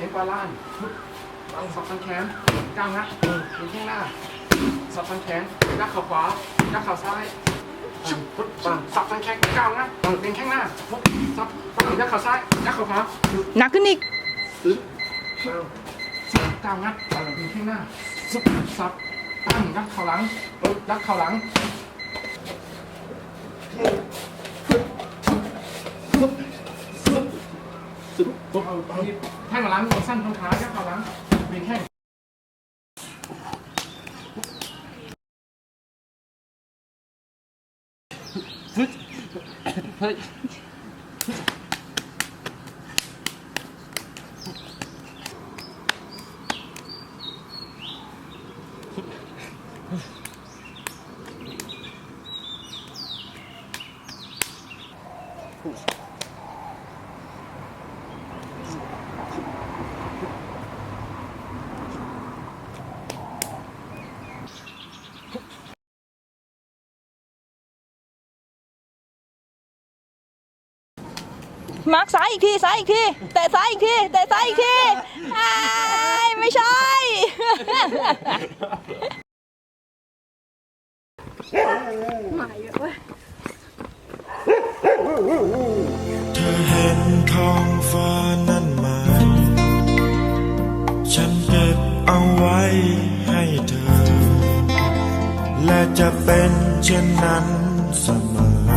เอ็นปลาล่างเอาสับฟันแขนก้าวนะดึงข้างหน้า สับฟันแขนยักเข่าขวายักเข่าซ้ายชุบปุ๊บปังสับฟันแขนก้าวนะดึงข้างหน้าปุ๊บสับปังยักเข่าซ้ายยักเข่าขวาหนักขึ้นอีกปึ๊บปังสับก้าวนะดึงข้างหน้าสับสับปังยักเข่าหลังปึ๊บยักเข่าหลัง ปุ๊บแข้งหลังสั้นตรงขาแข้งหลังเบี่ยงแข้งฟึดเฮ้ย มาร์คซ้ายอีกทีซ้ายอีกทีแตะซ้ายอีกทีแตะซ้ายอีกทีอ้ายไม่ใช่ เธอเห็นท้องฟ้านั่นไหม ฉันเก็บเอาไว้ให้เธอ และจะเป็นเช่นนั้นเสมอ